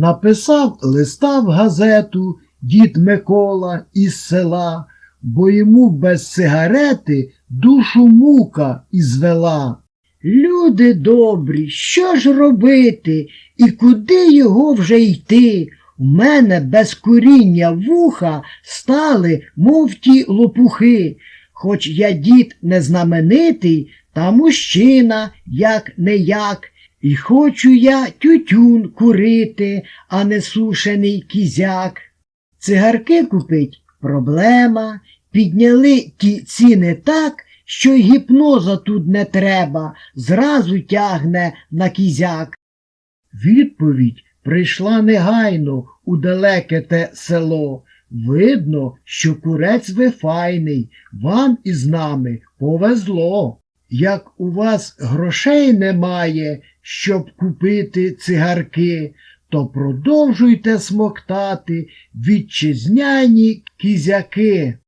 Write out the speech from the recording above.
Написав листа в газету дід Микола із села, бо йому без сигарети душу мука ізвела. Люди добрі, що ж робити і куди його вже йти? У мене без куріння вуха стали, мов ті лопухи. Хоч я дід не знаменитий, та мужчина, як не як, і хочу я тютюн курити, а не сушений кізяк. Цигарки купить проблема, підняли ті ціни так, що й гіпноза тут не треба, зразу тягне на кізяк. Відповідь прийшла негайно у далеке те село. Видно, що курець ви файний, вам із нами повезло. Як у вас грошей немає, щоб купити цигарки, то продовжуйте смоктати вітчизняні кізяки.